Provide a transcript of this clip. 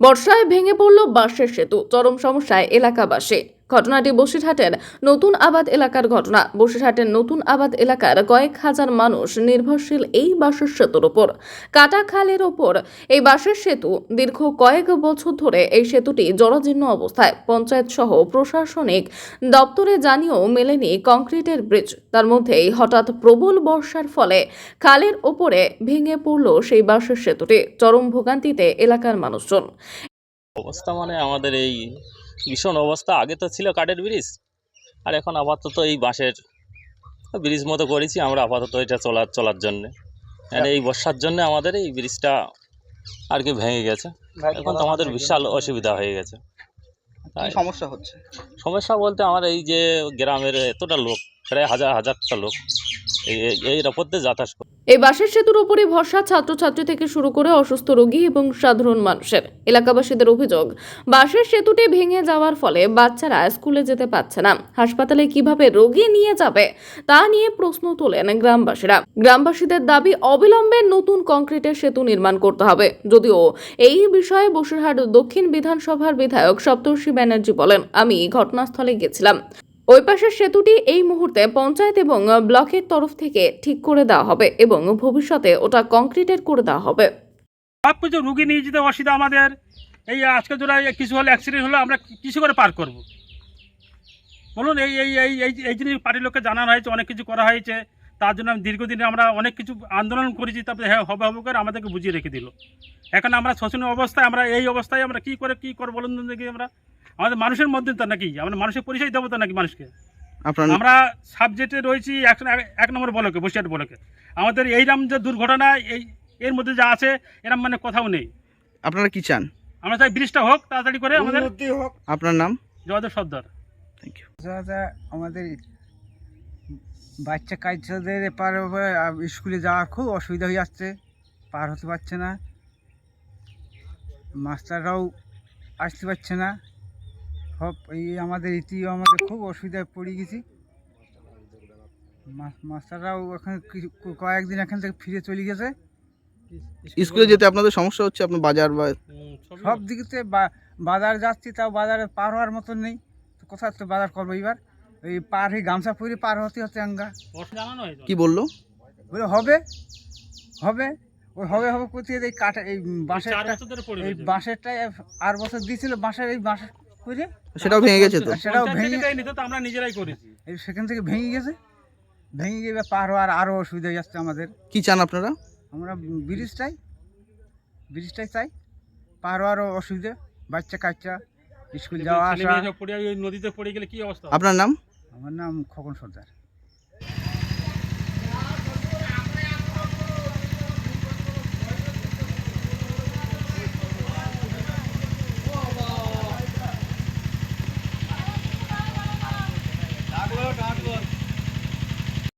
বর্ষায় ভেঙে পড়ল বাঁশের সেতু চরম সমস্যায় এলাকাবাসী। ঘটনাটি বসিরহাটের নতুন আবাদ এলাকার ঘটনা। বসিরহাটের নতুন আবাদ এলাকার কয়েক হাজার মানুষ নির্ভরশীল এই বাঁশের সেতুর ওপর। কাটা খালের ওপর এই বাঁশের সেতু দীর্ঘ কয়েক বছর ধরে এই সেতুটি জরাজীর্ণ অবস্থায় পঞ্চায়েত সহ প্রশাসনিক দপ্তরে জানিয়েও মেলেনি কংক্রিটের ব্রিজ। তার মধ্যেই হঠাৎ প্রবল বর্ষার ফলে খালের ওপরে ভেঙে পড়ল সেই বাঁশের সেতুটি। চরম ভোগান্তিতে এলাকার মানুষজন। অবস্থা মানে আমাদের এই ভীষণ অবস্থা। আগে তো ছিল কাঠের ব্রিজ আর এখন আপাতত এই বাঁশের ব্রিজ মতো করেছি আমরা আপাতত এটা চলার চলার জন্যে। আর এই বর্ষার জন্য আমাদের এই ব্রিজটা আর কি ভেঙে গেছে। এখন তো আমাদের বিশাল অসুবিধা হয়ে গেছে। সমস্যা হচ্ছে? সমস্যা বলতে আমার এই যে গ্রামের এতটা লোক প্রায় হাজার হাজারটা লোক এই রাপত্তে যাতায়াত এই বাঁশের সেতুর উপরই ভরসা ছাত্রছাত্রী থেকে শুরু করে অসুস্থ রোগী এবং সাধারণ মানুষের। এলাকাবাসীদের অভিযোগ বাঁশের সেতুটি ভেঙে যাওয়ার ফলে বাচ্চারা স্কুলে যেতে পারছে না। হাসপাতালে কীভাবে রোগী নিয়ে যাবে, তা নিয়ে প্রশ্ন তোলেন গ্রামবাসীরা। গ্রামবাসীদের দাবি, অবিলম্বে নতুন কংক্রিটের সেতু নির্মাণ করতে হবে। যদিও এই বিষয়ে বসিরহাট দক্ষিণ বিধানসভার বিধায়ক সপ্তর্ষি ব্যানার্জি বলেন, আমি ঘটনাস্থলে গেছিলাম ওই পাশের সেতুটি এই মুহূর্তে পঞ্চায়েত এবং ব্লকের তরফ থেকে ঠিক করে দেওয়া হবে এবং ভবিষ্যতে ওটা কংক্রিটের করে দেওয়া হবে। সব কিছু রুগী নিয়ে যেতে অসুবিধা আমাদের। এই আজকে জোড়া কিছু হলে অ্যাক্সিডেন্ট হলে আমরা কিছু করে পার করব। বলুন এই এই এই এই জিনিস পার্টির লোককে জানানো হয়েছে, অনেক কিছু করা হয়েছে। তার জন্য আমি দীর্ঘদিনে আমরা অনেক কিছু আন্দোলন করেছি তারপরে হ্যাঁ হবে হবে করে আমাদেরকে বুঝিয়ে রেখে দিল। এখন আমরা শোষণীয় অবস্থায় আমরা এই অবস্থায় আমরা কী করে কী করব বলুন দেখি আমরা। আমাদের মানুষের মধ্যে তো নাকি আমরা মানুষের পরিচয় দেবো তো নাকি মানুষকে? আপনার আমরা সাবজেক্টে রয়েছি এক এক নম্বর বলকে বসিরহাট বলকে। আমাদের এইরকম যে দুর্ঘটনা এই এর মধ্যে যা আছে এরকম মানে কোথাও নেই। আপনারা কি চান? আমরা চাই ব্রিজটা হোক তাড়াতাড়ি করে আমাদের আপনার নাম? জয়দেব সর্দার। থ্যাংক ইউ আমাদের বাচ্চা কাচ্চাদের এপার স্কুলে যাওয়ার খুব অসুবিধা হয়ে যাচ্ছে পার হতে পারছে না। মাস্টাররাও আসতে পারছে না। সব এই আমাদের ইতি আমাদের খুব অসুবিধায় পড়ে গেছি। মাস্টাররাও এখন কয়েকদিন এখান থেকে ফিরে চলে গেছে। স্কুলে যেতে আপনাদের সমস্যা হচ্ছে আপনার বাজার বা সব দিকে বাজার যাচ্ছি তাও বাজারে পার হওয়ার মতন নেই। তো কোথায় তো বাজার করব এবার এই পার হয়ে গামছা পরে পার হতে হতে আঙ্গা। কি বলল? বলে হবে হবে। ওই হবে হবে করতে এই কাঠা এই বাঁশের এই রয়েছে। বাঁশেরটাই আর বছর দিয়েছিল বাঁশের এই বাঁশ করে সেটাও ভেঙে গেছে তো? সেটাও ভেঙে তো, আমরা নিজেরাই করেছি। এই সেখান থেকে ভেঙে গেছে। ভেঙে গিয়ে এবার পার হওয়ার আরও অসুবিধা হয়ে যাচ্ছে আমাদের। কি চান আপনারা? আমরা ব্রিজটাই ব্রিজটাই চাই। পার হওয়ারও অসুবিধা বাচ্চা কাচ্চা স্কুল যাওয়া আসা। নদীতে পড়ে গেলে কি অবস্থা? আপনার নাম? আমার নাম খগন সর্দার।